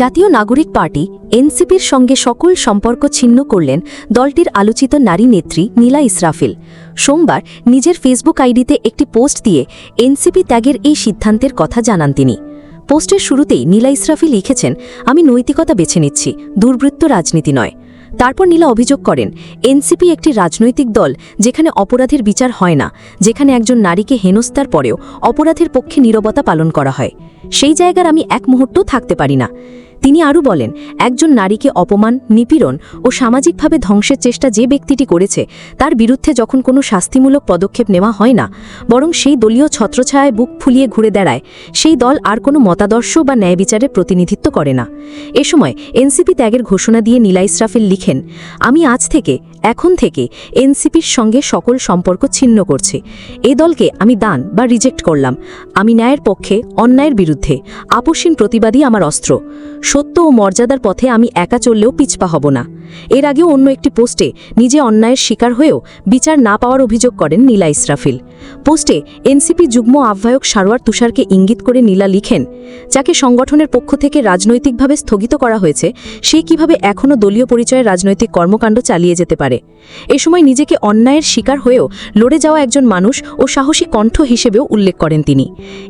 জাতীয় নাগরিক পার্টি, এনসিপির সঙ্গে সকল সম্পর্ক ছিন্ন করলেন দলটির আলোচিত নারী নেত্রী নীলা ইসরাফিল। সোমবার নিজের ফেসবুক আইডিতে একটি পোস্ট দিয়ে এনসিপি ত্যাগের এই সিদ্ধান্তের কথা জানান তিনি। পোস্টের শুরুতেই নীলা ইসরাফি লিখেছেন, আমি নৈতিকতা বেছে নিচ্ছি, দুর্বৃত্ত রাজনীতি নয়। তারপর নীলা অভিযোগ করেন, এনসিপি একটি রাজনৈতিক দল যেখানে অপরাধের বিচার হয় না, যেখানে একজন নারীকে হেনস্তার পরেও অপরাধের পক্ষে নীরবতা পালন করা হয়। সেই জায়গার আমি এক মুহূর্ত থাকতে পারি না। তিনি আরও বলেন, একজন নারীকে অপমান, নিপীড়ন ও সামাজিকভাবে ধ্বংসের চেষ্টা যে ব্যক্তিটি করেছে, তার বিরুদ্ধে যখন কোনো শাস্তিমূলক পদক্ষেপ নেওয়া হয় না, বরং সেই দলীয় ছত্রছায়ায় বুক ফুলিয়ে ঘুরে দাঁড়ায়, সেই দল আর কোনো মতাদর্শ বা ন্যায় বিচারের প্রতিনিধিত্ব করে না। এ সময় এনসিপি ত্যাগের ঘোষণা দিয়ে নীলা ইসরাফিল লিখেন, আমি আজ থেকে এখন থেকে এনসিপির সঙ্গে সকল সম্পর্ক ছিন্ন করছে। এ দলকে আমি দান বা রিজেক্ট করলাম। আমি ন্যায়ের পক্ষে, অন্যায়ের বিরুদ্ধে। আপসীন প্রতিবাদী আমার অস্ত্র। সত্য ও মর্যাদার পথে আমি একা চললেও পিছপা হব না। এর আগেও অন্য একটি পোস্টে নিজে অন্যায়ের শিকার হয়েও বিচার না পাওয়ার অভিযোগ করেন নীলা ইসরাফিল। পোস্টে এনসিপি যুগ্ম আহ্বায়ক সারোয়ার তুষারকে ইঙ্গিত করে নীলা লিখেন, যাকে সংগঠনের পক্ষ থেকে রাজনৈতিকভাবে স্থগিত করা হয়েছে, সে কীভাবে এখনও দলীয় পরিচয়ে রাজনৈতিক কর্মকাণ্ড চালিয়ে যেতে পারে? এ সময় নিজেকে অন্যায়ের শিকার হয়েও লড়ে যাওয়া একজন মানুষ ও সাহসী কণ্ঠ হিসেবেও উল্লেখ করেন তিনি।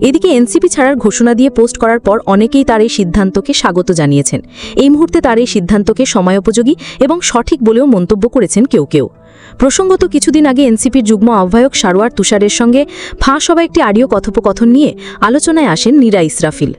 এদিকে এনসিপি ছাড়ার ঘোষণা দিয়ে পোস্ট করার পর অনেকেই তার এই সিদ্ধান্তকে স্বাগত জানিয়েছেন। এই মুহূর্তে তার এই সিদ্ধান্তকে সময়োপযোগী এবং সঠিক বলেও মন্তব্য করেছেন কেউ কেউ। প্রসঙ্গত কিছুদিন আগে এনসিপির যুগ্ম আহ্বায়ক সারোয়ার তুষারের সঙ্গে ফাঁস হওয়া একটি আডিও কথোপকথন নিয়ে আলোচনায় আসেন নীরা ইসরাফিল।